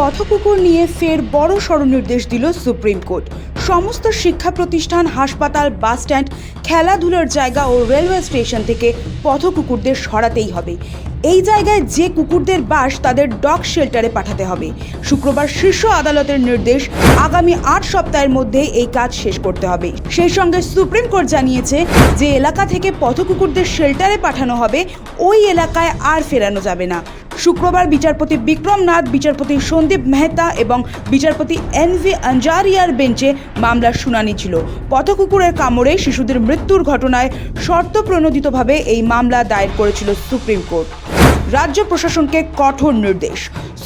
পথকুকুর নিয়ে ফের বড় সড় নির্দেশ দিল সুপ্রিম কোর্ট। সমস্ত শিক্ষা প্রতিষ্ঠান, হাসপাতাল বাসস্ট্যান্ড খেলাধুলার জায়গা ও রেলওয়ে স্টেশন থেকে পথকুকুরদের সরাতেই হবে। এই জায়গায় যে কুকুরদের বাস, তাদের ডগ শেল্টারে পাঠাতে হবে। শুক্রবার শীর্ষ আদালতের নির্দেশ, আগামী আট সপ্তাহের মধ্যে এই কাজ শেষ করতে হবে। সেই সঙ্গে সুপ্রিম কোর্ট জানিয়েছে যে, এলাকা থেকে পথকুকুরদের শেল্টারে পাঠানো হবে, ওই এলাকায় আর ফেরানো যাবে না। শুক্রবার বিচারপতি বিক্রম নাথ, বিচারপতি সন্দীপ মেহতা এবং বিচারপতি এন ভি আঞ্জারিয়ার বেঞ্চে মামলার শুনানি ছিল। পথকুকুরের কামড়ে শিশুদের মৃত্যুর ঘটনায় শর্ত প্রণোদিতভাবে এই মামলা দায়ের করেছিল সুপ্রিম কোর্ট। রাজ্য প্রশাসনকে কঠোর নির্দেশ।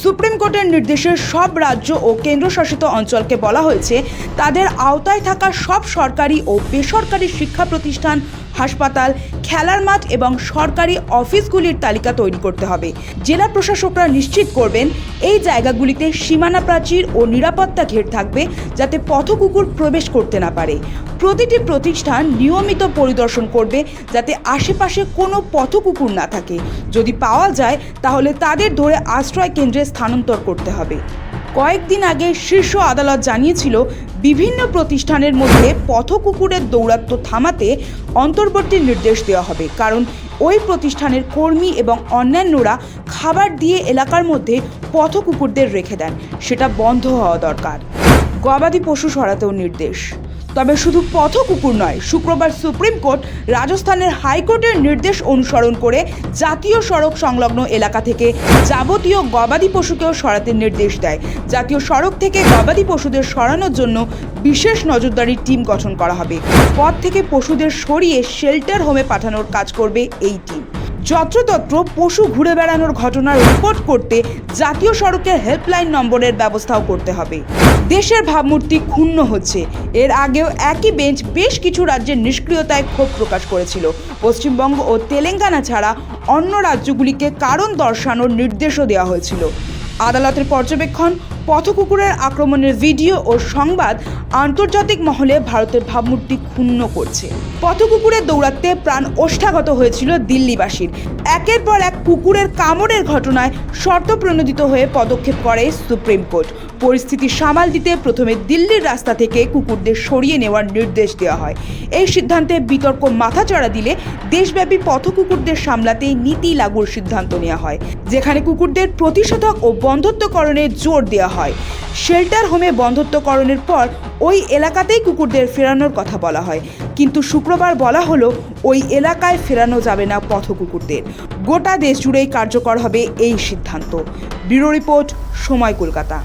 সুপ্রিম কোর্টের নির্দেশে সব রাজ্য ও কেন্দ্রশাসিত অঞ্চলকে বলা হয়েছে, তাদের আওতায় থাকা সব সরকারি ও বেসরকারি শিক্ষা প্রতিষ্ঠান হাসপাতাল, খেলার মাঠ এবং সরকারি অফিসগুলির তালিকা তৈরি করতে হবে। জেলা প্রশাসকরা নিশ্চিত করবেন, এই জায়গাগুলিতে সীমানা প্রাচীর ও নিরাপত্তা ঘের থাকবে যাতে পথকুকুর প্রবেশ করতে না পারে। প্রতিটি প্রতিষ্ঠান নিয়মিত পরিদর্শন করবে যাতে আশেপাশে কোনো পথকুকুর না থাকে। যদি পাওয়া যায়, তাহলে তাদের ধরে আশ্রয় কেন্দ্রে স্থানান্তর করতে হবে। কয়েকদিন আগে শীর্ষ আদালত জানিয়েছিল, বিভিন্ন প্রতিষ্ঠানের মধ্যে পথ কুকুরের দৌরাত্ম্য থামাতে অন্তর্বর্তী নির্দেশ দেওয়া হবে। কারণ, ওই প্রতিষ্ঠানের কর্মী এবং অন্যান্যরা খাবার দিয়ে এলাকার মধ্যে পথ কুকুরদের রেখে দেন। সেটা বন্ধ হওয়া দরকার। গবাদি পশু সরাতেও নির্দেশ। তবে শুধু পথ কুকুর নয়, শুক্রবার সুপ্রিম কোর্ট রাজস্থানের হাইকোর্টের নির্দেশ অনুসরণ করে জাতীয় সড়ক সংলগ্ন এলাকা থেকে যাবতীয় গবাদি পশুকেও সরাতে নির্দেশ দেয়। জাতীয় সড়ক থেকে গবাদি পশুদের সরানোর জন্য বিশেষ নজরদারি টিম গঠন করা হবে। পথ থেকে পশুদের সরিয়ে শেল্টার হোমে পাঠানোর কাজ করবে এই টিম যত্রতত্র পশু ঘুরে বেড়ানোর ঘটনার রিপোর্ট করতে জাতীয় সড়কের হেল্পলাইন নম্বরের ব্যবস্থাও করতে হবে। দেশের ভাবমূর্তি ক্ষুণ্ণ হচ্ছে। এর আগেও একই বেঞ্চ বেশ কিছু রাজ্যের নিষ্ক্রিয়তায় ক্ষোভ প্রকাশ করেছিল। পশ্চিমবঙ্গ ও তেলেঙ্গানা ছাড়া অন্য রাজ্যগুলিকে কারণ দর্শানোর নির্দেশও দেওয়া হয়েছিল। আদালতের পর্যবেক্ষণ পথকুকুরের আক্রমণের ভিডিও ও সংবাদ আন্তর্জাতিক মহলে ভারতের ভাবমূর্তি ক্ষুণ্ণ করছে। পথকুকুরের দৌড়াতে প্রাণ ওষ্ঠাগত হয়েছিল দিল্লিবাসীর। একের পর এক কুকুরের কামড়ের ঘটনায় শর্ত প্রণোদিত হয়ে পদক্ষেপ করে সুপ্রিম কোর্ট। পরিস্থিতি সামাল দিতে প্রথমে দিল্লির রাস্তা থেকে কুকুরদের সরিয়ে নেওয়ার নির্দেশ দেওয়া হয়। এই সিদ্ধান্তে বিতর্ক মাথাচাড়া দিলে দেশব্যাপী পথকুকুরদের সামলাতে নীতি লাগুর সিদ্ধান্ত নেওয়া হয়, যেখানে কুকুরদের প্রতিষেধক ও বন্ধত্বকরণে জোর দেওয়া হয়। শেল্টার হোমে বন্ধত্বকরণের পর ওই এলাকাতেই কুকুরদের ফেরানোর কথা বলা হয়। কিন্তু শুক্রবার বলা হলো, ওই এলাকায় ফেরানো যাবে না পথ কুকুরদের। গোটা দেশ জুড়েই কার্যকর হবে এই সিদ্ধান্ত। ব্যুরো রিপোর্ট, সময় কলকাতা।